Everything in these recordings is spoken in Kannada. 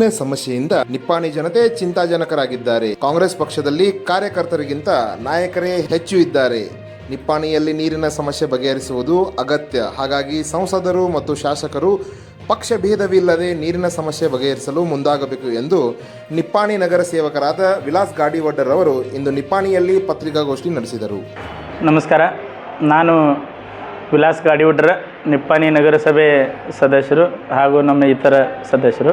ನೀರಿನ ಸಮಸ್ಯೆಯಿಂದ ನಿಪ್ಪಾಣಿ ಜನತೆ ಚಿಂತಾಜನಕರಾಗಿದ್ದಾರೆ. ಕಾಂಗ್ರೆಸ್ ಪಕ್ಷದಲ್ಲಿ ಕಾರ್ಯಕರ್ತರಿಗಿಂತ ನಾಯಕರೇ ಹೆಚ್ಚು ಇದ್ದಾರೆ. ನಿಪ್ಪಾಣಿಯಲ್ಲಿ ನೀರಿನ ಸಮಸ್ಯೆ ಬಗೆಹರಿಸುವುದು ಅಗತ್ಯ. ಹಾಗಾಗಿ ಸಂಸದರು ಮತ್ತು ಶಾಸಕರು ಪಕ್ಷ ಭೇದವಿಲ್ಲದೆ ನೀರಿನ ಸಮಸ್ಯೆ ಬಗೆಹರಿಸಲು ಮುಂದಾಗಬೇಕು ಎಂದು ನಿಪ್ಪಾಣಿ ನಗರ ಸೇವಕರಾದ ವಿಲಾಸ್ ಗಾಡಿವಡ್ಡರ್ ಅವರು ಇಂದು ನಿಪ್ಪಾಣಿಯಲ್ಲಿ ಪತ್ರಿಕಾಗೋಷ್ಠಿ ನಡೆಸಿದರು. ನಮಸ್ಕಾರ. ನಾನು ವಿಲಾಸ್ ಗಾಡಿಹುಡ್ರ ನಿಪ್ಪಾಣಿ ನಗರಸಭೆ ಸದಸ್ಯರು ಹಾಗೂ ನಮ್ಮ ಇತರ ಸದಸ್ಯರು.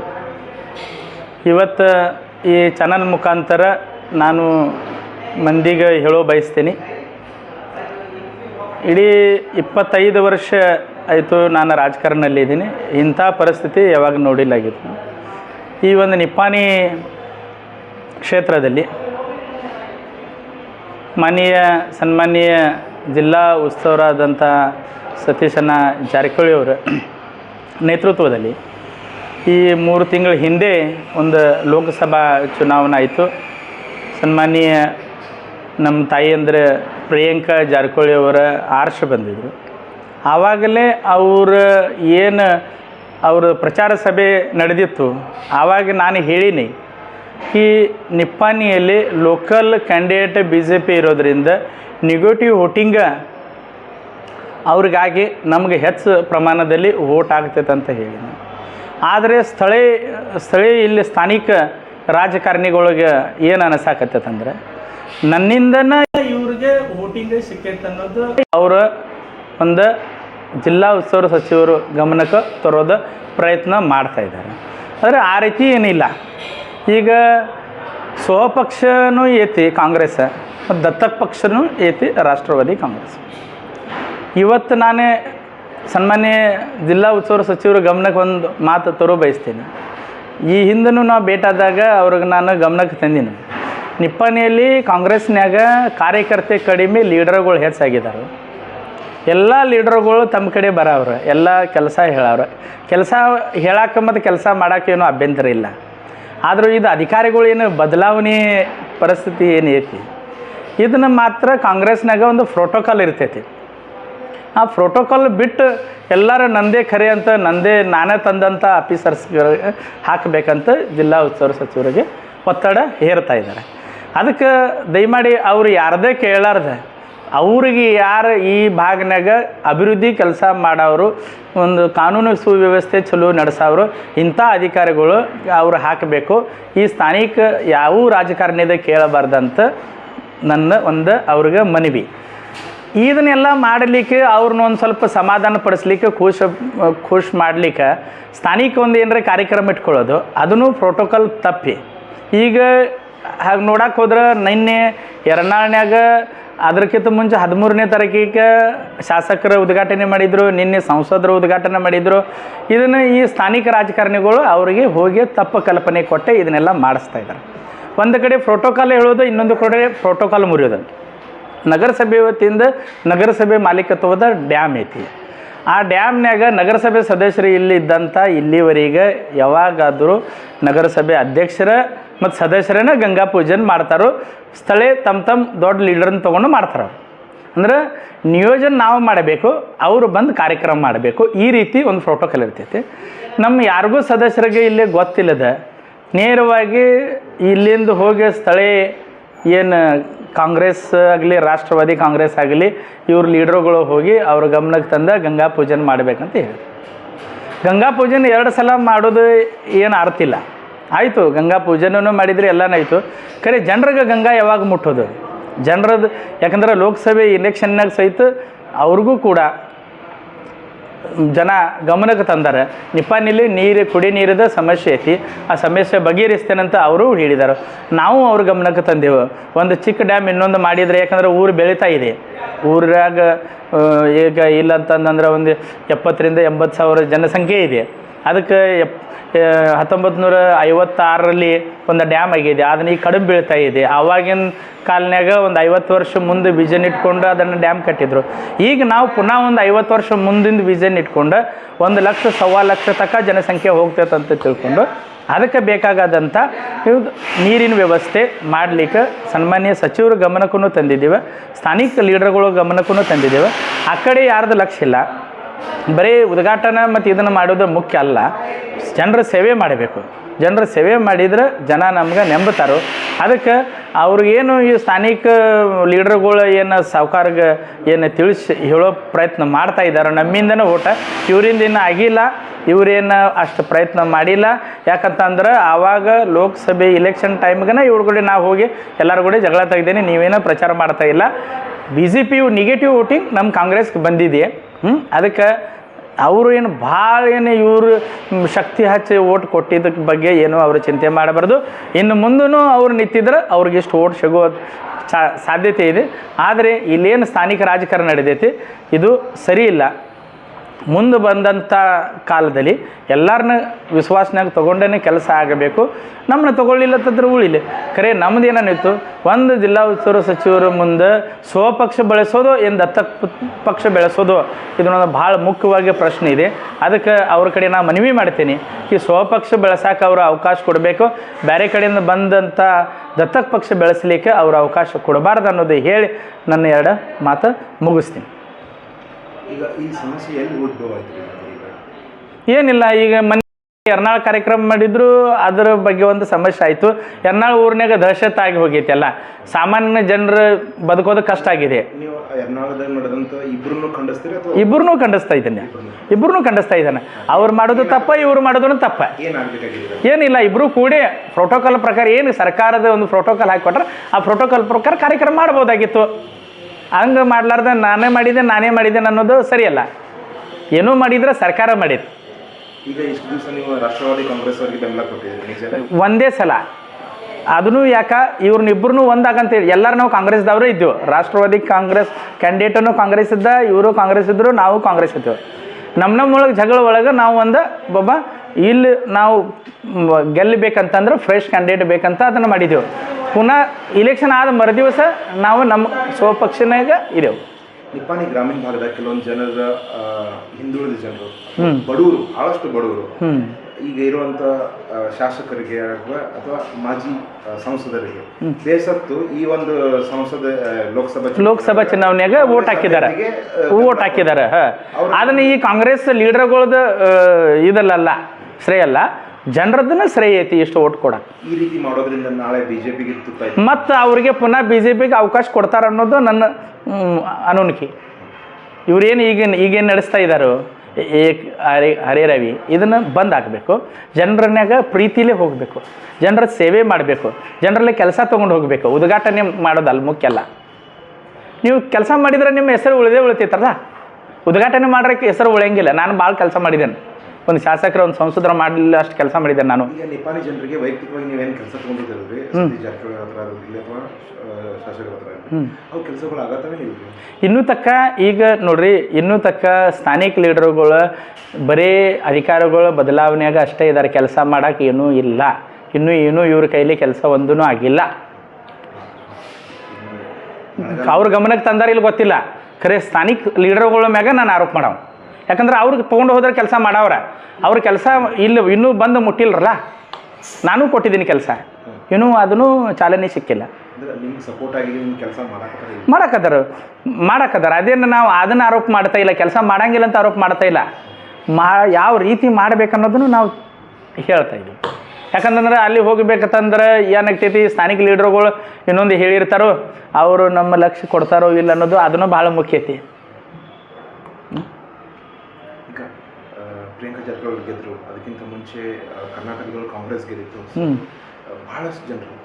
ಇವತ್ತು ಈ ಚಾನಲ್ ಮುಖಾಂತರ ನಾನು ಮಂದಿಗೆ ಹೇಳೋ ಬಯಸ್ತೀನಿ. ಇಡೀ ಇಪ್ಪತ್ತೈದು ವರ್ಷ ಆಯಿತು ನಾನು ರಾಜಕಾರಣದಲ್ಲಿದ್ದೀನಿ ಇಂಥ ಪರಿಸ್ಥಿತಿ ಯಾವಾಗ ನೋಡಿಲ್ಲಾಗಿತ್ತು. ಈ ಒಂದು ನಿಪ್ಪಾನಿ ಕ್ಷೇತ್ರದಲ್ಲಿ ಮಾನ್ಯ ಸನ್ಮಾನೀಯ ಜಿಲ್ಲಾ ಉತ್ಸವರಾದಂಥ ಸತೀಶನ ಜಾರಕಿಹೊಳಿ ಅವರ ನೇತೃತ್ವದಲ್ಲಿ ಈ ಮೂರು ತಿಂಗಳ ಹಿಂದೆ ಒಂದು ಲೋಕಸಭಾ ಚುನಾವಣೆ ಆಯಿತು. ಸನ್ಮಾನ್ಯ ನಮ್ಮ ತಾಯಿ ಅಂದರೆ ಪ್ರಿಯಾಂಕಾ ಜಾರಕಿಹೊಳಿ ಅವರ ಆರ್ಷ ಬಂದಿದ್ದರು ಆವಾಗಲೇ ಅವರ ಏನು ಅವರ ಪ್ರಚಾರ ಸಭೆ ನಡೆದಿತ್ತು. ಆವಾಗ ನಾನು ಹೇಳಿನಿ ಈ ನಿಪ್ಪಾನಿಯಲ್ಲಿ local candidate B J P ಇರೋದರಿಂದ ನೆಗೆಟಿವ್ ವೋಟಿಂಗ ಅವ್ರಿಗಾಗಿ ನಮಗೆ ಹೆಚ್ಚು ಪ್ರಮಾಣದಲ್ಲಿ ವೋಟ್ ಆಗ್ತೈತೆ ಅಂತ ಹೇಳಿದ್ದೀನಿ ಆದರೆ ಸ್ಥಳೀಯ ಸ್ಥಳೀಯ ಇಲ್ಲಿ ಸ್ಥಾನಿಕ ರಾಜಕಾರಣಿಗಳಿಗೆ ಏನು ಅನಿಸಾಕತ್ತಂದ್ರೆ ನನ್ನಿಂದನ ಇವ್ರಿಗೆ ವೋಟಿಂಗ್ ಸಿಕ್ಕೈತೆ ಅನ್ನೋದು ಅವರ ಒಂದು ಜಿಲ್ಲಾ ಉಸ್ತುವಾರಿ ಸಚಿವರು ಗಮನಕ್ಕೆ ತರೋದು ಪ್ರಯತ್ನ ಮಾಡ್ತಾ ಇದ್ದಾರೆ. ಆದರೆ ಆ ರೀತಿ ಏನಿಲ್ಲ. ಈಗ ಸ್ವಪಕ್ಷನೂ ಐತಿ ಕಾಂಗ್ರೆಸ್ ಮತ್ತು ದತ್ತಕ್ ಪಕ್ಷನೂ ಐತಿ ರಾಷ್ಟ್ರವಾದಿ ಕಾಂಗ್ರೆಸ್. ಇವತ್ತು ನಾನೇ ಸನ್ಮಾನ್ಯ ಜಿಲ್ಲಾ ಉಸ್ತುವಾರಿ ಸಚಿವರು ಗಮನಕ್ಕೆ ಒಂದು ಮಾತು ತರೋ ಬಯಸ್ತೀನಿ. ಈ ಹಿಂದೂ ನಾವು ಭೇಟಾದಾಗ ಅವ್ರಿಗೆ ನಾನು ಗಮನಕ್ಕೆ ತಂದೀನಿ. ನಿಪ್ಪಾಣಿಯಲ್ಲಿ ಕಾಂಗ್ರೆಸ್ನ್ಯಾಗ ಕಾರ್ಯಕರ್ತೆ ಕಡಿಮೆ ಲೀಡರ್ಗಳು ಹೆಚ್ಚಾಗಿದ್ದಾರೆ ಎಲ್ಲ ಲೀಡರ್ಗಳು ತಮ್ಮ ಕಡೆ ಬರವ್ರೆ, ಎಲ್ಲ ಕೆಲಸ ಹೇಳವ್ರೆ. ಕೆಲಸ ಹೇಳಕ್ಕೆ ಮತ್ತು ಕೆಲಸ ಮಾಡೋಕ್ಕೇನು ಅಭ್ಯಂತರ ಇಲ್ಲ. ಆದರೂ ಇದು ಅಧಿಕಾರಿಗಳು ಏನು ಬದಲಾವಣೆ ಪರಿಸ್ಥಿತಿ ಏನು ಐತಿ? ಇದನ್ನು ಮಾತ್ರ ಕಾಂಗ್ರೆಸ್ನಾಗ ಒಂದು ಪ್ರೋಟೋಕಾಲ್ ಇರ್ತೈತಿ. ಆ ಪ್ರೋಟೋಕಾಲ್ ಬಿಟ್ಟು ಎಲ್ಲರೂ ನಂದೇ ಖರೆ ಅಂತ, ನಂದೇ ನಾನೇ ತಂದಂಥ ಆಫೀಸರ್ಸ್ಗಳಿಗೆ ಹಾಕಬೇಕಂತ ಜಿಲ್ಲಾ ಉಸ್ತುವಾರಿ ಸಚಿವರಿಗೆ ಒತ್ತಡ ಹೇರ್ತಾ ಇದ್ದಾರೆ. ಅದಕ್ಕೆ ದಯಮಾಡಿ ಅವರು ಯಾರದೇ ಕೇಳಾರ್ದೆ ಅವ್ರಿಗೆ ಯಾರು ಈ ಭಾಗನಾಗ ಅಭಿವೃದ್ಧಿ ಕೆಲಸ ಮಾಡೋರು ಒಂದು ಕಾನೂನು ಸುವ್ಯವಸ್ಥೆ ಚಲೋ ನಡೆಸೋರು ಇಂಥ ಅಧಿಕಾರಿಗಳು ಅವರು ಹಾಕಬೇಕು. ಈ ಸ್ಥಾನಿಕ ಯಾವ ರಾಜಕಾರಣಿದ ಕೇಳಬಾರ್ದಂತ ನನ್ನ ಒಂದು ಅವ್ರಿಗೆ ಮನವಿ. ಇದನ್ನೆಲ್ಲ ಮಾಡಲಿಕ್ಕೆ ಅವ್ರನ್ನ ಒಂದು ಸ್ವಲ್ಪ ಸಮಾಧಾನ ಪಡಿಸ್ಲಿಕ್ಕೆ ಖುಷ್ ಖುಷ್ ಮಾಡ್ಲಿಕ್ಕೆ ಸ್ಥಾನಿಕ ಒಂದು ಏನರ ಕಾರ್ಯಕ್ರಮ ಇಟ್ಕೊಳ್ಳೋದು, ಅದನ್ನು ಪ್ರೋಟೋಕಾಲ್ ತಪ್ಪಿ. ಈಗ ಹಾಗೆ ನೋಡಕ್ಕೆ ಹೋದ್ರೆ ನಿನ್ನೆ ಎರಡನಾಳ್ನ್ಯಾಗ ಅದಕ್ಕಿಂತ ಮುಂಚೆ ಹದಿಮೂರನೇ ತಾರೀಕಿಗೆ ಶಾಸಕರ ಉದ್ಘಾಟನೆ ಮಾಡಿದರು, ನಿನ್ನೆ ಸಂಸದರು ಉದ್ಘಾಟನೆ ಮಾಡಿದರು. ಇದನ್ನು ಈ ಸ್ಥಾನಿಕ ರಾಜಕಾರಣಿಗಳು ಅವರಿಗೆ ಹೋಗಿ ತಪ್ಪು ಕಲ್ಪನೆ ಕೊಟ್ಟೆ ಇದನ್ನೆಲ್ಲ ಮಾಡಿಸ್ತಾ ಇದ್ದಾರೆ. ಒಂದು ಕಡೆ ಪ್ರೋಟೋಕಾಲ್ ಹೇಳೋದು, ಇನ್ನೊಂದು ಕಡೆ ಪ್ರೋಟೋಕಾಲ್ ಮುರಿಯೋದು. ನಗರಸಭೆ ವತಿಯಿಂದ ನಗರಸಭೆ ಮಾಲೀಕತ್ವದ ಡ್ಯಾಮ್ ಐತಿ. ಆ ಡ್ಯಾಮ್ನ್ಯಾಗ ನಗರಸಭೆ ಸದಸ್ಯರು ಇಲ್ಲಿದ್ದಂಥ ಇಲ್ಲಿವರೆಗೆ ಯಾವಾಗಾದರೂ ನಗರಸಭೆ ಅಧ್ಯಕ್ಷರ ಮತ್ತು ಸದಸ್ಯರನ್ನ ಗಂಗಾ ಪೂಜೆನ ಮಾಡ್ತಾರೋ. ಸ್ಥಳೇ ತಮ್ಮ ತಮ್ಮ ದೊಡ್ಡ ಲೀಡರ್ನ ತೊಗೊಂಡು ಮಾಡ್ತಾರೆ. ಅಂದ್ರೆ ನಿಯೋಜನೆ ನಾವು ಮಾಡಬೇಕು, ಅವರು ಬಂದು ಕಾರ್ಯಕ್ರಮ ಮಾಡಬೇಕು. ಈ ರೀತಿ ಒಂದು ಪ್ರೋಟೋಕಾಲ್ ಇರ್ತೈತಿ ನಮ್ಮ ಯಾರಿಗೂ ಸದಸ್ಯರಿಗೆ ಇಲ್ಲಿ ಗೊತ್ತಿಲ್ಲದ, ನೇರವಾಗಿ ಇಲ್ಲಿಂದ ಹೋಗಿ ಸ್ಥಳೀಯ ಏನು ಕಾಂಗ್ರೆಸ್ ಆಗಲಿ, ರಾಷ್ಟ್ರವಾದಿ ಕಾಂಗ್ರೆಸ್ ಆಗಲಿ, ಇವ್ರ ಲೀಡ್ರುಗಳು ಹೋಗಿ ಅವ್ರ ಗಮನಕ್ಕೆ ತಂದ ಗಂಗಾ ಪೂಜನೆ ಮಾಡಬೇಕಂತ ಹೇಳಿ ಗಂಗಾ ಪೂಜನೆ ಎರಡು ಸಲ ಮಾಡೋದು ಏನು ಅರ್ಥ ಇಲ್ಲ. ಆಯಿತು, ಗಂಗಾ ಪೂಜನೂ ಮಾಡಿದರೆ ಎಲ್ಲನೂ ಆಯಿತು. ಖರೆ, ಜನರಿಗೆ ಗಂಗಾ ಯಾವಾಗ ಮುಟ್ಟೋದು? ಜನರದ್ದು ಯಾಕಂದ್ರೆ ಲೋಕಸಭೆ ಇಲೆಕ್ಷನ್ನಾಗ ಸಹಿತ ಅವ್ರಿಗೂ ಕೂಡ ಜನ ಗಮನಕ್ಕೆ ತಂದಾರೆ ನಿಪ್ಪಾನಿಲಿ ನೀರು ಕುಡಿ ನೀರಿದ ಸಮಸ್ಯೆ ಐತಿ. ಆ ಸಮಸ್ಯೆ ಬಗೆಹರಿಸ್ತೇನಂತ ಅವರು ಹೇಳಿದರು. ನಾವು ಅವ್ರ ಗಮನಕ್ಕೆ ತಂದೆವು. ಒಂದು ಚಿಕ್ಕ ಡ್ಯಾಮ್ ಇನ್ನೊಂದು ಮಾಡಿದರೆ, ಯಾಕಂದ್ರೆ ಊರು ಬೆಳೀತಾ ಇದೆ. ಊರಾಗ ಈಗ ಇಲ್ಲ ಅಂತಂದ್ರೆ ಒಂದು ಎಪ್ಪತ್ತರಿಂದ ಎಂಬತ್ತು ಸಾವಿರ ಜನಸಂಖ್ಯೆ ಇದೆ. ಅದಕ್ಕೆ ಎಪ್ ಹತ್ತೊಂಬತ್ತು ನೂರ ಐವತ್ತಾರರಲ್ಲಿ ಒಂದು ಡ್ಯಾಮ್ ಆಗಿದೆ. ಅದನ್ನ ಈಗ ಕಡಿಮೆ ಬೀಳ್ತಾ ಇದೆ. ಆವಾಗಿನ ಕಾಲನ್ಯಾಗ ಒಂದು ಐವತ್ತು ವರ್ಷ ಮುಂದೆ ವಿಷನ್ ಇಟ್ಕೊಂಡು ಅದನ್ನು ಡ್ಯಾಮ್ ಕಟ್ಟಿದ್ರು. ಈಗ ನಾವು ಪುನಃ ಒಂದು ಐವತ್ತು ವರ್ಷ ಮುಂದಿಂದ ವಿಷನ್ ಇಟ್ಕೊಂಡು ಒಂದು ಲಕ್ಷ ಸವಾ ಲಕ್ಷ ತನಕ ಜನಸಂಖ್ಯೆ ಹೋಗ್ತೈತೆ ಅಂತ ತಿಳ್ಕೊಂಡು ಅದಕ್ಕೆ ಬೇಕಾಗದಂಥ ನೀರಿನ ವ್ಯವಸ್ಥೆ ಮಾಡಲಿಕ್ಕೆ ಸನ್ಮಾನ್ಯ ಸಚಿವರ ಗಮನಕ್ಕೂ ತಂದಿದ್ದೇವೆ. ಸ್ಥಾನಿಕ ಲೀಡರ್ಗಳ ಗಮನಕ್ಕೂ ತಂದಿದ್ದೇವೆ. ಆ ಕಡೆ ಯಾರ್ದು ಲಕ್ಷ ಇಲ್ಲ. ಬರೀ ಉದ್ಘಾಟನೆ ಮತ್ತು ಇದನ್ನು ಮಾಡೋದು ಮುಖ್ಯ ಅಲ್ಲ. ಜನರ ಸೇವೆ ಮಾಡಬೇಕು. ಜನರ ಸೇವೆ ಮಾಡಿದ್ರೆ ಜನ ನಮ್ಗೆ ನೆಂಬುತ್ತಾರೆ. ಅದಕ್ಕೆ ಅವ್ರಿಗೇನು ಈ ಸ್ಥಾನಿಕ ಲೀಡರ್ಗಳು ಏನು ಸಾವುಕಾರ್ಗೆ ಏನು ತಿಳಿಸಿ ಹೇಳೋ ಪ್ರಯತ್ನ ಮಾಡ್ತಾ ಇದ್ದಾರೆ. ನಮ್ಮಿಂದನೂ ಊಟ. ಇವರಿಂದ ಇನ್ನೂ ಆಗಿಲ್ಲ. ಇವರೇನು ಅಷ್ಟು ಪ್ರಯತ್ನ ಮಾಡಿಲ್ಲ. ಯಾಕಂತಂದ್ರೆ ಆವಾಗ ಲೋಕಸಭೆ ಇಲೆಕ್ಷನ್ ಟೈಮ್ಗೇ ಇವ್ರ ನಾವು ಹೋಗಿ ಎಲ್ಲರ ಕೂಡ ಜಗಳ ತೆಗ್ದೇನೆ. ನೀವೇನೋ ಪ್ರಚಾರ ಮಾಡ್ತಾ ಇಲ್ಲ. ಬಿ ಜೆ ಪಿಯು ನೆಗೆಟಿವ್ ವೋಟಿಂಗ್ ನಮ್ಮ ಕಾಂಗ್ರೆಸ್ಗೆ ಬಂದಿದೆ ಹ್ಞೂ ಅದಕ್ಕೆ ಅವರು ಏನು ಭಾಳ ಏನು ಇವರು ಶಕ್ತಿ ಹಚ್ಚಿ ಓಟ್ ಕೊಟ್ಟಿದ್ದಕ್ಕೆ ಬಗ್ಗೆ ಏನೂ ಅವರು ಚಿಂತೆ ಮಾಡಬಾರ್ದು. ಇನ್ನು ಮುಂದೂ ಅವ್ರು ನಿಂತಿದ್ರೆ ಅವ್ರಿಗೆ ಇಷ್ಟು ಓಟ್ ಸಿಗುವ ಸಾಧ್ಯತೆ ಇದೆ. ಆದರೆ ಇಲ್ಲೇನು ಸ್ಥಾನಿಕ ರಾಜಕಾರಣ ನಡೆದೈತಿ? ಇದು ಸರಿ ಮುಂದೆ ಬಂದಂಥ ಕಾಲದಲ್ಲಿ ಎಲ್ಲರನ್ನ ವಿಶ್ವಾಸನಾಗ ತೊಗೊಂಡೇ ಕೆಲಸ ಆಗಬೇಕು. ನಮ್ಮನ್ನ ತೊಗೊಳ್ಳಿಲ್ಲತ್ತಂದ್ರೆ ಉಳಿಲಿ. ಖರೆ, ನಮ್ದು ಏನೇನಿತ್ತು? ಒಂದು ಜಿಲ್ಲಾ ಉಸ್ತುವಾರಿ ಸಚಿವರ ಮುಂದೆ ಸ್ವಪಕ್ಷ ಬೆಳೆಸೋದು ಏನು ದತ್ತ ಪಕ್ಷ ಬೆಳೆಸೋದು ಇದನ್ನೊಂದು ಭಾಳ ಮುಖ್ಯವಾಗಿ ಪ್ರಶ್ನೆ ಇದೆ. ಅದಕ್ಕೆ ಅವ್ರ ಕಡೆ ನಾನು ಮನವಿ ಮಾಡ್ತೀನಿ. ಈ ಸ್ವಪಕ್ಷ ಬೆಳೆಸೋಕೆ ಅವರು ಅವಕಾಶ ಕೊಡಬೇಕು. ಬೇರೆ ಕಡೆಯಿಂದ ಬಂದಂಥ ದತ್ತಕ್ ಪಕ್ಷ ಬೆಳೆಸಲಿಕ್ಕೆ ಅವರು ಅವಕಾಶ ಕೊಡಬಾರ್ದು ಅನ್ನೋದು ಹೇಳಿ ನನ್ನ ಎರಡು ಮಾತು ಮುಗಿಸ್ತೀನಿ. ಈಗ ಈ ಸಮಸ್ಯೆ ಎಲ್ಲಿ ಉದ್ಭವ ಆಯ್ತು ಏನಿಲ್ಲ ಈಗ ಮನೆ ಎರ್ನಾಳ್ ಕಾರ್ಯಕ್ರಮ ಮಾಡಿದ್ರು ಅದ್ರ ಬಗ್ಗೆ ಒಂದು ಸಮಸ್ಯೆ ಆಯಿತು. ಎರ್ನಾಳ್ ಊರಿನಾಗ ದಹಶತ್ ಆಗಿ ಹೋಗೈತಿ ಎಲ್ಲ ಸಾಮಾನ್ಯ ಜನರು ಬದುಕೋದು ಕಷ್ಟ ಆಗಿದೆ. ಇಬ್ಬರನ್ನೂ ಖಂಡಿಸ್ತಾ ಇದ್ದಾನೆ. ಇಬ್ಬರನ್ನೂ ಖಂಡಿಸ್ತಾ ಇದ್ದಾನೆ. ಅವ್ರು ಮಾಡೋದು ತಪ್ಪ ಇವ್ರು ಮಾಡೋದು ತಪ್ಪ. ಏನಿಲ್ಲ ಇಬ್ರು ಕೂಡಿ ಪ್ರೋಟೋಕಾಲ್ ಪ್ರಕಾರ ಏನು ಸರ್ಕಾರದ ಒಂದು ಪ್ರೋಟೋಕಾಲ್ ಹಾಕಿಕೊಟ್ರೆ ಆ ಪ್ರೋಟೋಕಾಲ್ ಪ್ರಕಾರ ಕಾರ್ಯಕ್ರಮ ಮಾಡ್ಬೋದಾಗಿತ್ತು. ಹಂಗೆ ಮಾಡ್ಲಾರ್ದೆ ನಾನೇ ಮಾಡಿದೆ ನಾನೇ ಮಾಡಿದೆ ಅನ್ನೋದು ಸರಿಯಲ್ಲ. ಏನೂ ಮಾಡಿದ್ರೆ ಸರ್ಕಾರ ಮಾಡಿತ್ತು ಈಗ ಇಷ್ಟು ದಿವಸ ನೀವು ರಾಷ್ಟ್ರವಾದಿ ಕಾಂಗ್ರೆಸ್ ಅವರಿಗೆ ಬೆಂಬಲ ಕೊಟ್ಟಿದ್ದೀರಿ ಒಂದೇ ಸಲ. ಅದನ್ನು ಯಾಕ ಇವ್ರನ್ನಿಬ್ಬರನ್ನೂ ಒಂದಾಗಂತೇಳಿ. ಎಲ್ಲರೂ ನಾವು ಕಾಂಗ್ರೆಸ್ದವರೇ ಇದ್ದೆವು ರಾಷ್ಟ್ರವಾದಿ ಕಾಂಗ್ರೆಸ್ ಕ್ಯಾಂಡಿಡೇಟನ್ನು ಕಾಂಗ್ರೆಸ್ ಇದ್ದ ಇವರು ಕಾಂಗ್ರೆಸ್ ಇದ್ದರು ನಾವು ಕಾಂಗ್ರೆಸ್ ಇದ್ದೆವು ನಮ್ಮ ನಮ್ಮ ಒಳಗೆ ಜಗಳ ಒಳಗೆ ನಾವು ಒಂದು ಒಬ್ಬ ಇಲ್ಲಿ ನಾವು ಗೆಲ್ಲಬೇಕಂತಂದ್ರೆ ಫ್ರೆಶ್ ಕ್ಯಾಂಡಿಡೇಟ್ ಬೇಕಂತ ಅದನ್ನು ಮಾಡಿದೆವು. ಪುನಃ ಇಲೆಕ್ಷನ್ ಆದ ಮರುದಿವಸ ನಾವು ನಮ್ಮ ಸ್ವಪಕ್ಷನಾಗ ಇದೇವು. ನಿಪ್ಪಾಣಿ ಗ್ರಾಮೀಣ ಭಾಗದ ಕೆಲವೊಂದು ಜನರ ಹಿಂದುಳಿದ ಜನರು ಬಡವರು ಬಹಳಷ್ಟು ಬಡವರು ಈಗ ಇರುವಂತ ಶಾಸಕರಿಗೆ ಅಥವಾ ಮಾಜಿ ಸಂಸದರಿಗೆ ಬೇಸತ್ತು ಈ ಒಂದು ಸಂಸದ ಲೋಕಸಭಾ ಲೋಕಸಭಾ ಚುನಾವಣೆಯಾಗ ವೋಟ್ ಹಾಕಿದ್ದಾರೆ. ವೋಟ್ ಹಾಕಿದ್ದಾರೆ ಅದನ್ನ ಈ ಕಾಂಗ್ರೆಸ್ ಲೀಡರ್ಗಳದ ಇದಲ್ಲ ಶ್ರೇಯ ಜನರದನ್ನ ಶ್ರೇಯ ಐತಿ ಇಷ್ಟು ಓಟ್ ಕೊಡಕ್ಕೆ ಈ ರೀತಿ ಮಾಡೋದ್ರಿಂದ ನಾಳೆ ಬಿಜೆಪಿಗೆ ಮತ್ತು ಅವರಿಗೆ ಪುನಃ ಬಿ ಜೆ ಪಿಗೆ ಅವಕಾಶ ಕೊಡ್ತಾರೆ ಅನ್ನೋದು ನನ್ನ ಅನೋನಿಕೆ ಇವ್ರೇನು ಈಗೇನು ಈಗೇನು ನಡೆಸ್ತಾ ಇದ್ದಾರೋ ಏಕ್ ಹರೇ ಹರೇ ರವಿ ಇದನ್ನು ಬಂದ್ ಆಗಬೇಕು ಜನರನ್ಯಾಗ ಪ್ರೀತಿಲೇ ಹೋಗಬೇಕು. ಜನರ ಸೇವೆ ಮಾಡಬೇಕು. ಜನರಲ್ಲಿ ಕೆಲಸ ತೊಗೊಂಡು ಹೋಗಬೇಕು. ಉದ್ಘಾಟನೆ ಮಾಡೋದಲ್ಲ ಮುಖ್ಯ ಅಲ್ಲ. ನೀವು ಕೆಲಸ ಮಾಡಿದ್ರೆ ನಿಮ್ಮ ಹೆಸರು ಉಳಿದೇ ಉಳಿತೈತಲ್ಲ. ಉದ್ಘಾಟನೆ ಮಾಡೋಕ್ಕೆ ಹೆಸರು ಉಳಿಯಂಗಿಲ್ಲ. ನಾನು ಭಾಳ ಕೆಲಸ ಮಾಡಿದ್ದೇನೆ. ಒಂದು ಶಾಸಕರ ಒಂದು ಸಂಸದರ ಮಾಡಲಿಲ್ಲ ಅಷ್ಟು ಕೆಲಸ ಮಾಡಿದ್ದೇನೆ ನಾನು. ಈಗ ಜನರಿಗೆ ವೈಯಕ್ತಿಕವಾಗಿ ನೀವೇನು ಕೆಲಸ ತಗೊಂಡಿದ್ದೀರಿ ಸತೀಶ್ ಜಾರಕಿಹೊಳಿ ಹತ್ರ ಇರಲಿ ಅಥವಾ ಆ, ಶಾಸಕರ ಹತ್ರ ಇರ್ಲಿ. ಅವು ಕೆಲಸಗಳು ಆಗತ್ತವೆ ನೀವು ಇನ್ನೂ ತಕ್ಕ ಈಗ ನೋಡ್ರಿ ಇನ್ನೂ ತಕ್ಕ ಸ್ಥಾನಿಕ ಲೀಡರ್ಗಳು ಬರೀ ಅಧಿಕಾರಿಗಳು ಬದಲಾವಣೆಯಾಗ ಅಷ್ಟೇ ಇದ್ದಾರೆ ಕೆಲಸ ಮಾಡೋಕೆ ಏನೂ ಇಲ್ಲ. ಇನ್ನೂ ಏನೂ ಇವ್ರ ಕೈಲಿ ಕೆಲಸ ಒಂದೂ ಆಗಿಲ್ಲ. ಅವ್ರ ಗಮನಕ್ಕೆ ತಂದಾರ ಇಲ್ಲಿ ಗೊತ್ತಿಲ್ಲ. ಖರೆ ಸ್ಥಾನಿಕ ಲೀಡರ್ಗಳ ಮ್ಯಾಗ ನಾನು ಆರೋಪ ಮಾಡವ. ಯಾಕಂದ್ರೆ ಅವ್ರಿಗೆ ತೊಗೊಂಡು ಹೋದ್ರೆ ಕೆಲಸ ಮಾಡವ್ರ. ಅವ್ರ ಕೆಲಸ ಇಲ್ಲಿ ಇನ್ನೂ ಬಂದು ಮುಟ್ಟಿಲ್ರಲ್ಲ? ನಾನು ಕೊಟ್ಟಿದ್ದೀನಿ ಕೆಲಸ. ಇನ್ನೂ ಅದನ್ನು ಚಾಲನೆ ಸಿಕ್ಕಿಲ್ಲ. ಅಂದ್ರೆ ನಿಮ್ಗೆ ಸಪೋರ್ಟ್ ಆಗಿ ನಿಮ್ಗೆ ಕೆಲಸ ಮಾಡಕ್ಕೆ ಮಾಡಕತ್ತಾರ ಮಾಡಕತ್ತಾರ ಅದೇನು ನಾವು ಅದನ್ನು ಆರೋಪ ಮಾಡ್ತಾ ಇಲ್ಲ ಕೆಲಸ ಮಾಡಂಗಿಲ್ಲ ಅಂತ ಆರೋಪ ಮಾಡ್ತಾ ಇಲ್ಲ. ಮಾ ಯಾವ ರೀತಿ ಮಾಡ್ಬೇಕನ್ನೋದನ್ನು ನಾವು ಹೇಳ್ತಾ ಇದ್ದೀವಿ. ಯಾಕಂತಂದ್ರೆ ಅಲ್ಲಿ ಹೋಗ್ಬೇಕಂತಂದ್ರೆ ಏನಾಗ್ತೈತಿ ಸ್ಥಾನಿಕ ಲೀಡ್ರುಗಳು ಇನ್ನೊಂದು ಹೇಳಿರ್ತಾರೋ ಅವರು ನಮ್ಮ ಲಕ್ಷ್ಯ ಕೊಡ್ತಾರೋ ಇಲ್ಲ ಅನ್ನೋದು ಅದನ್ನು ಭಾಳ ಮುಖ್ಯ ಐತಿ ಈಗ ಆ, ಪ್ರಿಯಾಂಕಾ ಜಾರಕಿಹೊಳಿ ಗೆದ್ರು. ಅದಕ್ಕಿಂತ ಮುಂಚೆ ಕರ್ನಾಟಕದಲ್ಲಿ ಕಾಂಗ್ರೆಸ್ ಗೆದ್ದಿತ್ತು ಬಹಳಷ್ಟು ಜನರು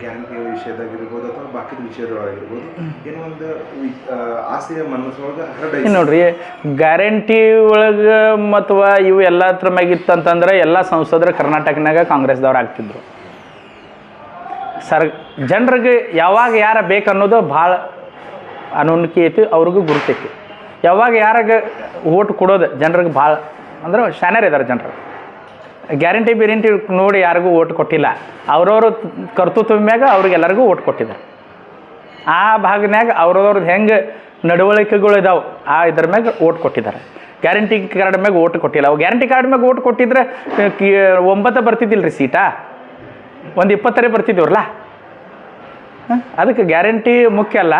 ಗ್ಯಾಂಗ್ ವಿಷಯದಾಗಿರ್ಬೋದು ಅಥವಾ ಬಾಕಿ ವಿಷಯದೊಳಗಿರ್ಬೋದು ಏನೋ ಒಂದು ಆಸೆಯ ಮನಸ್ಸೊಳಗೆ ಇನ್ನು ನೋಡ್ರಿ ಗ್ಯಾರಂಟಿ ಒಳಗೆ ಅಥವಾ ಇವು ಎಲ್ಲ ಹತ್ರ ಮ್ಯಾಗಿತ್ತು ಅಂತಂದ್ರೆ ಎಲ್ಲ ಸಂಸದರು ಕರ್ನಾಟಕನಾಗ ಕಾಂಗ್ರೆಸ್ದವ್ರು ಆಗ್ತಿದ್ರು. ಸರ್ ಜನರಿಗೆ ಯಾವಾಗ ಯಾರ ಬೇಕನ್ನೋದು ಭಾಳ ಅನುನಿಕೆ ಐತಿ ಅವ್ರಿಗೂ ಗುರುತೈತಿ. ಯಾವಾಗ ಯಾರಾಗ ಓಟ್ ಕೊಡೋದು ಜನರಿಗೆ ಭಾಳ, ಅಂದ್ರೆ ಶಾನ್ಯರ್ ಇದ್ದಾರೆ ಜನರು. ಗ್ಯಾರಂಟಿ ಬಿರಂಟಿ ನೋಡಿ ಯಾರಿಗೂ ಓಟ್ ಕೊಟ್ಟಿಲ್ಲ. ಅವ್ರವ್ರ ಕರ್ತೃತ್ವ ಮ್ಯಾಗ ಅವ್ರಿಗೆಲ್ಲರಿಗೂ ಓಟ್ ಕೊಟ್ಟಿದ್ದಾರೆ ಆ ಭಾಗನ್ಯಾಗ ಅವ್ರವ್ರದ್ದು ಹೆಂಗೆ ನಡವಳಿಕೆಗಳು ಇದಾವೆ, ಆ ಇದ್ರ ಮ್ಯಾಗ ಓಟ್ ಕೊಟ್ಟಿದ್ದಾರೆ. ಗ್ಯಾರಂಟಿ ಕಾರ್ಡ್ ಮ್ಯಾಗ ಓಟ್ ಕೊಟ್ಟಿಲ್ಲ. ಅವು ಗ್ಯಾರಂಟಿ ಕಾರ್ಡ್ ಮ್ಯಾಗ ಓಟ್ ಕೊಟ್ಟಿದ್ರೆ ಒಂಬತ್ತು ಬರ್ತಿದ್ದಿಲ್ಲ ರೀ ಸೀಟಾ? ಒಂದು ಇಪ್ಪತ್ತರೇ ಬರ್ತಿದ್ದೀವ್ರಲ್ಲ? ಅದಕ್ಕೆ ಗ್ಯಾರಂಟಿ ಮುಖ್ಯ ಅಲ್ಲ.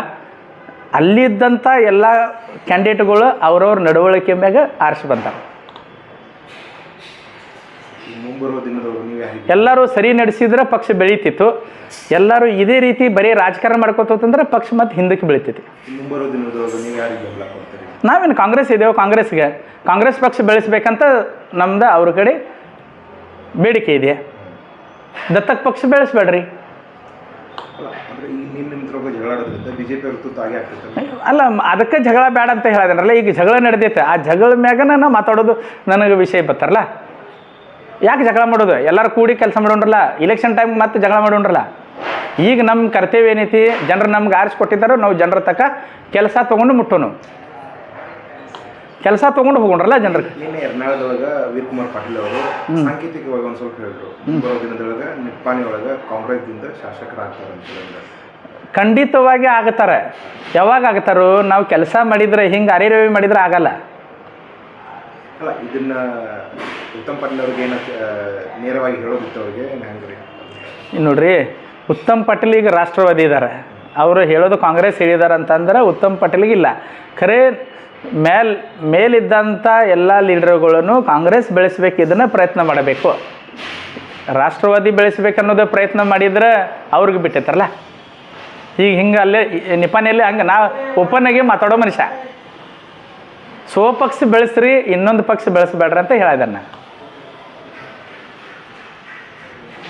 ಅಲ್ಲಿದ್ದಂಥ ಎಲ್ಲ ಕ್ಯಾಂಡಿಡೇಟ್ಗಳು ಅವ್ರವ್ರ ನಡವಳಿಕೆ ಮ್ಯಾಗ ಆರಿಸಿ ಬಂತಾರೆ ಎಲ್ಲರೂ ಸರಿ ನಡೆಸಿದ್ರೆ ಪಕ್ಷ ಬೆಳೀತಿತ್ತು. ಎಲ್ಲರೂ ಇದೇ ರೀತಿ ಬರೀ ರಾಜಕಾರಣ ಮಾಡ್ಕೋತಂದ್ರೆ ಪಕ್ಷ ಮತ್ತೆ ಹಿಂದಕ್ಕೆ ಬೆಳಿತೈತಿ. ನಾವೇನು ಕಾಂಗ್ರೆಸ್ ಇದ್ದೇವೆ ಕಾಂಗ್ರೆಸ್ಗೆ. ಕಾಂಗ್ರೆಸ್ ಪಕ್ಷ ಬೆಳೆಸ್ಬೇಕಂತ ನಮ್ದು ಅವ್ರ ಕಡೆ ಬೇಡಿಕೆ ಇದೆ. ದತ್ತಕ್ಕೆ ಪಕ್ಷ ಬೆಳೆಸ್ಬೇಡ್ರಿ. ಅಲ್ಲ ಅದಕ್ಕೆ ಜಗಳ ಬೇಡ ಅಂತ ಹೇಳಿದ್ರಲ್ಲ ಈಗ ಜಗಳ ನಡೆದೈತೆ ಆ ಜಗಳ ಮ್ಯಾಗನ ನಾ ಮಾತಾಡೋದು ನನಗೆ ವಿಷಯ ಬರ್ತಾರಲ್ಲ ಯಾಕೆ ಜಗಳ ಮಾಡೋದು? ಎಲ್ಲರೂ ಕೂಡಿ ಕೆಲಸ ಮಾಡೋಣ್ರಲ್ಲ ಇಲೆಕ್ಷನ್ ಟೈಮ್ ಮತ್ತೆ ಜಗಳ ಮಾಡೋಣ್ರಲ್ಲ ಈಗ ನಮ್ಮ ಕರ್ತವ್ಯ ಏನೈತಿ? ಜನರು ನಮ್ಗೆ ಆರಿಸ್ಕೊಟ್ಟಿದ್ದಾರೋ, ನಾವು ಜನರ ತಕ್ಕ ಕೆಲಸ ತೊಗೊಂಡು ಮುಟ್ಟೋನು. ಕೆಲಸ ತೊಗೊಂಡು ಹೋಗೋಣ್ರಲ್ಲ ಜನರಿಗೆ? ನಿನ್ನೆ ಎರ್ನಾಳದೊಳಗೆ ವೀರಕುಮಾರ್ ಪಾಟೀಲ್ ಅವರು ಸಾಂಕೇತಿಕವಾಗಿ ಒಂದು ಸ್ವಲ್ಪ ಹೇಳಿದ್ರು. ಮುಂಬರುವ ದಿನದೊಳಗೆ ನಿಪ್ಪಾಣಿ ಒಳಗೆ ಕಾಂಗ್ರೆಸ್ದಿಂದ ಶಾಸಕರಾಗ್ತಾರೆ ಅಂತ ಹೇಳಿದ್ರು. ಖಂಡಿತವಾಗಿ ಆಗ್ತಾರೆ ಯಾವಾಗ ಆಗ್ತಾರೋ ನಾವು ಕೆಲಸ ಮಾಡಿದ್ರೆ ಹಿಂಗೆ ಅರಿರವಿ ಮಾಡಿದ್ರೆ ಆಗಲ್ಲ. ಅಲ್ಲ ಇದನ್ನ ಉತ್ತಮ್ ಪಟೇಲ್ ಅವ್ರಿಗೆ ಏನ ನೇರವಾಗಿ ಹೇಳೋದಿತ್ತು ಅವ್ರಿಗೆ ಹೆಂಗ್ರಿ? ನೋಡ್ರಿ ಉತ್ತಮ್ ಪಟೇಲ್ ಈಗ ರಾಷ್ಟ್ರವಾದಿ ಇದ್ದಾರೆ ಅವರು ಹೇಳೋದು ಕಾಂಗ್ರೆಸ್ ಹೇಳಿದಾರೆ ಅಂತಂದ್ರೆ ಉತ್ತಮ್ ಪಟೇಲ್ಗೆ ಇಲ್ಲ. ಖರೇ ಮೇಲ್ ಮೇಲಿದ್ದಂಥ ಎಲ್ಲ ಲೀಡರ್ಗಳನ್ನು ಕಾಂಗ್ರೆಸ್ ಬೆಳೆಸಬೇಕು ಇದನ್ನು ಪ್ರಯತ್ನ ಮಾಡಬೇಕು. ರಾಷ್ಟ್ರವಾದಿ ಬೆಳೆಸ್ಬೇಕನ್ನೋದು ಪ್ರಯತ್ನ ಮಾಡಿದ್ರೆ ಅವ್ರಿಗೆ ಬಿಟ್ಟಿರ್ತಾರಲ್ಲ ಈಗ ಹಿಂಗೆ ಅಲ್ಲೇ, ನಿಪಾನಿಯಲ್ಲಿ ಹಂಗೆ ನಾ ಓಪನ್ನಾಗಿ ಮಾತಾಡೋ ಮನುಷ್ಯ. ಸೋ ಪಕ್ಷ ಬೆಳೆಸ್ರಿ, ಇನ್ನೊಂದು ಪಕ್ಷ ಬೆಳೆಸಬೇಡ್ರಿ ಅಂತ ಹೇಳಿದಾರೆ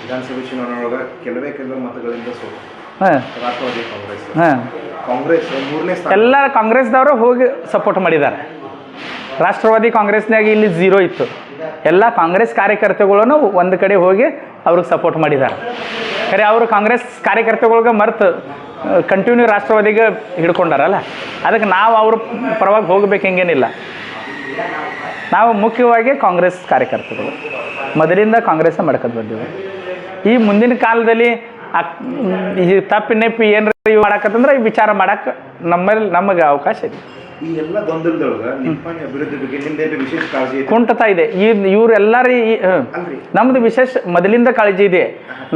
ವಿಧಾನಸಭೆ ಚುನಾವಣೆ ಕೆಲವೇ ಕೆಲವು ಮತಗಳಿಂದ ಸೋಲು ಹಾಂ. ರಾಷ್ಟ್ರವಾದಿ ಕಾಂಗ್ರೆಸ್. ಹಾಂ. ಕಾಂಗ್ರೆಸ್ ಮೂರನೇ ಸ್ಥಾನ. ಎಲ್ಲ ಕಾಂಗ್ರೆಸ್ದವರು ಹೋಗಿ ಸಪೋರ್ಟ್ ಮಾಡಿದ್ದಾರೆ. ರಾಷ್ಟ್ರವಾದಿ ಕಾಂಗ್ರೆಸ್ನಾಗ ಇಲ್ಲಿ ಝೀರೋ ಇತ್ತು. ಎಲ್ಲ ಕಾಂಗ್ರೆಸ್ ಕಾರ್ಯಕರ್ತಗಳನ್ನು ಒಂದು ಕಡೆ ಹೋಗಿ ಅವ್ರಿಗೆ ಸಪೋರ್ಟ್ ಮಾಡಿದ್ದಾರೆ. ಖರೆ ಅವರು ಕಾಂಗ್ರೆಸ್ ಕಾರ್ಯಕರ್ತಗಳಿಗೆ ಮರೆತು ಕಂಟಿನ್ಯೂ ರಾಷ್ಟ್ರವಾದಿಗೆ ಹಿಡ್ಕೊಂಡಾರಲ್ಲ. ಅದಕ್ಕೆ ನಾವು ಅವ್ರ ಪರವಾಗಿ ಹೋಗ್ಬೇಕು ಹಿಂಗೇನಿಲ್ಲ. ನಾವು ಮುಖ್ಯವಾಗಿ ಕಾಂಗ್ರೆಸ್ ಕಾರ್ಯಕರ್ತಗಳು. ಮೊದಲಿಂದ ಕಾಂಗ್ರೆಸ್ ಮಾಡ್ಕೊಂಡು ಬಂದಿವೆ. ಈ ಮುಂದಿನ ಕಾಲದಲ್ಲಿ ಅಕ್ ಈ ತಪ್ಪಿ ನೆಪ್ಪಿ ಏನ್ರ ಇವು ಮಾಡಾಕತ್ತಂದ್ರೆ ಈ ವಿಚಾರ ಮಾಡಕ್ಕೆ ನಮ್ಮಲ್ಲಿ ನಮಗೆ ಅವಕಾಶ ಇದೆ. ಈ ಎಲ್ಲ ಗೊಂದಲದೊಳಗೆ ನಿಪ್ಪಾಣಿ ಅಭಿವೃದ್ಧಿ ಬಗ್ಗೆ ನಿಮ್ದೇನು ವಿಶೇಷ ಕಾಳಜಿ ಐತೆ ಕುಂಟತಾ ಇದೆ. ಈ ಇವರೆಲ್ಲರೂ ಈ ಅಲ್ರಿ. ನಮ್ದು ವಿಶೇಷ ಮೊದಲಿಂದ ಕಾಳಜಿ ಇದೆ.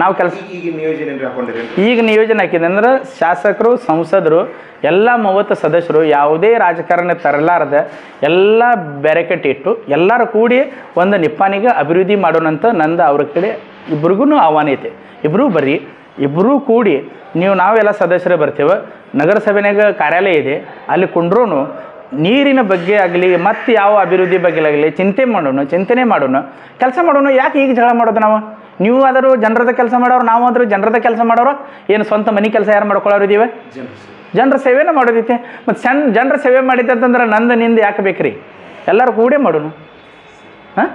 ನಾವು ಕೆಲಸ ಈಗ ಈಗ ನಿಯೋಜನೆ ಏನ್ರಿ ಹಾಕೊಂಡಿರಿ? ಈಗ ನಿಯೋಜನೆ ಹಾಕಿದೆ ಅಂದ್ರೆ ಶಾಸಕರು ಸಂಸದರು ಎಲ್ಲ ಮೂವತ್ತು ಸದಸ್ಯರು ಯಾವುದೇ ರಾಜಕಾರಣ ತರಲಾರದ ಎಲ್ಲ ಬೆರೆಕಟ್ಟಿಟ್ಟು ಇಟ್ಟು ಎಲ್ಲರೂ ಕೂಡಿ ಒಂದು ನಿಪ್ಪಾನಿಗೆ ಅಭಿವೃದ್ಧಿ ಮಾಡೋಣಂತ ನಂದು ಅವ್ರ ಕಡೆ ಇಬ್ರಿಗೂ ಆಹ್ವಾನ ಐತೆ. ಇಬ್ಬರೂ ಬರ್ರಿ ಇಬ್ಬರೂ ಕೂಡಿ ನೀವು ನಾವೆಲ್ಲ ಸದಸ್ಯರೇ ಬರ್ತೇವೆ. ನಗರಸಭೆನಾಗ ಕಾರ್ಯಾಲಯ ಇದೆ. ಅಲ್ಲಿ ಕುಂಡ್ರೂ ನೀರಿನ ಬಗ್ಗೆ ಆಗಲಿ, ಮತ್ತು ಯಾವ ಅಭಿವೃದ್ಧಿ ಬಗ್ಗೆ ಆಗಲಿ ಚಿಂತೆ ಮಾಡೋಣ ಚಿಂತನೆ ಮಾಡೋಣ ಕೆಲಸ ಮಾಡೋಣ ಯಾಕೆ ಈಗ ಜಗಳ ಮಾಡೋದು ನಾವು? ನೀವು ಆದರೂ ಜನರದ ಕೆಲಸ ಮಾಡೋರು, ನಾವು ಆದರೂ ಜನರದ ಕೆಲಸ ಮಾಡೋರು? ಏನು ಸ್ವಂತ ಮನೆ ಕೆಲಸ ಯಾರು ಮಾಡ್ಕೊಳ್ಳೋರು ಇದೀವಿ? ಜನರು ಸೇವೆನೇ ಮಾಡೋದೈತೆ. ಮತ್ತು ಸಣ್ಣ ಜನರ ಸೇವೆ ಮಾಡಿದ್ದಂತಂದ್ರೆ ನಂದು, ನಿಂದು ಯಾಕೆ ಬೇಕ್ರಿ? ಎಲ್ಲರೂ ಕೂಡೇ ಮಾಡೋಣ ಹಾಂ?